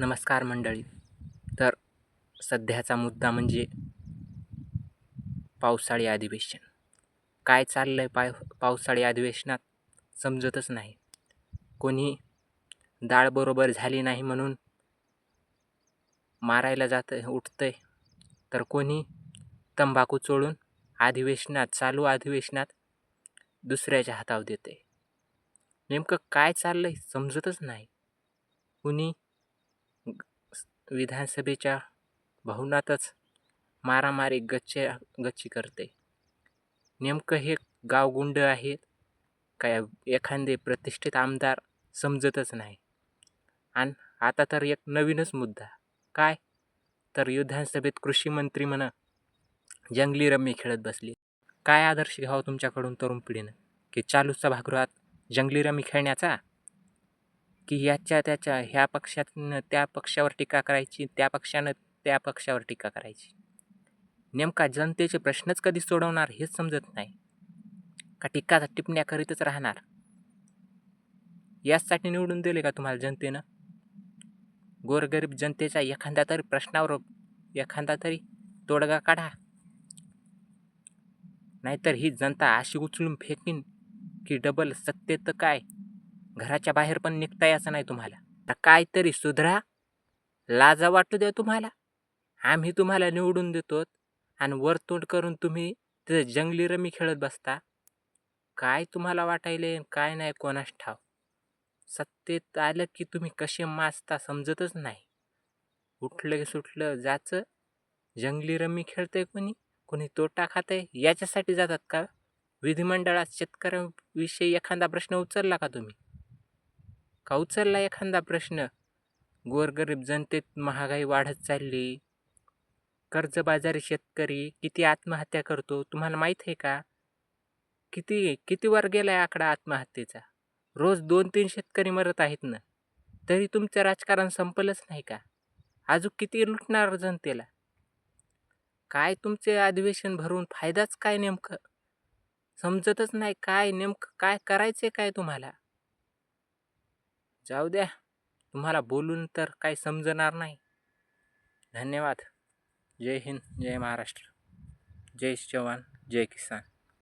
नमस्कार मंडळी. तर सध्याचा मुद्दा म्हणजे पावसाळी अधिवेशन. काय चाललं आहे पाय पावसाळी अधिवेशनात? समजतच नाही. कोणी डाळ बरोबर झाली नाही म्हणून मारायला जातं उठतंय. तर कोणी तंबाखू चोळून अधिवेशनात चालू अधिवेशनात दुसऱ्याच्या हातावर देते नेमकं काय चाललं आहे समजतच नाही. कुणी विधानसभेच्या भवनातच मारामारी गच्चे गच्ची करते. नेमकं हे गावगुंड आहेत काय एखादे प्रतिष्ठित आमदार समजतच नाही. आणि आता तर एक नवीनच मुद्दा. काय? तर विधानसभेत कृषी मंत्री म्हणा जंगली रम्मी खेळत बसली. काय आदर्श घ्यावा तुमच्याकडून तरुण पिढीनं? की चालू सभागृहात जंगली रमी खेळण्याचा? की याच्या त्याच्या ह्या पक्षातनं त्या पक्षावर टीका करायची त्या पक्षानं त्या पक्षावर टीका करायची. नेमका जनतेचे प्रश्नच कधी सोडवणार हेच समजत नाही. का टीका टिपण्या करीतच राहणार? याचसाठी निवडून दिले का तुम्हाला जनतेनं? गोरगरीब जनतेच्या एखाद्या तरी प्रश्नावर एखादा तरी तोडगा काढा. नाहीतर ही जनता अशी उचलून फेकीन की डबल सत्तेत काय? घराच्या बाहेर पण निघता यायचं नाही तुम्हाला. काहीतरी सुधरा लाजा वाटू द्या तुम्हाला. आम्ही तुम्हाला निवडून देतो आणि वरतोंड करून तुम्ही तिथं जंगली रमी खेळत बसता. काय तुम्हाला वाटायले काय नाही कोणास ठाव. सत्तेत आलं की तुम्ही कसे माजता समजतच नाही. उठलं की सुटलं जायचं जंगली रमी खेळतंय कोणी? कोणी तोटा खातंय? याच्यासाठी जातात का? विधिमंडळात शेतकऱ्यांविषयी एखादा प्रश्न उचलला का तुम्ही? का उचलला एखादा प्रश्न गोरगरीब जनतेत महागाई वाढत चालली कर्जबाजारी शेतकरी किती आत्महत्या करतो तुम्हाला माहीत आहे का? किती किती वर गेला आहे आकडा आत्महत्येचा? रोज दोन तीन शेतकरी मरत आहेत ना? तरी तुमचं राजकारण संपलंच नाही का? अजून किती लुटणार जनतेला? काय तुमचे अधिवेशन भरून फायदाच काय नेमकं? समजतच नाही काय नेमकं काय करायचे काय तुम्हाला? जाऊ द्या. तुम्हाला बोलून तर काही समजणार नाही. धन्यवाद. जय हिंद जय महाराष्ट्र. जय जवान जय किसान.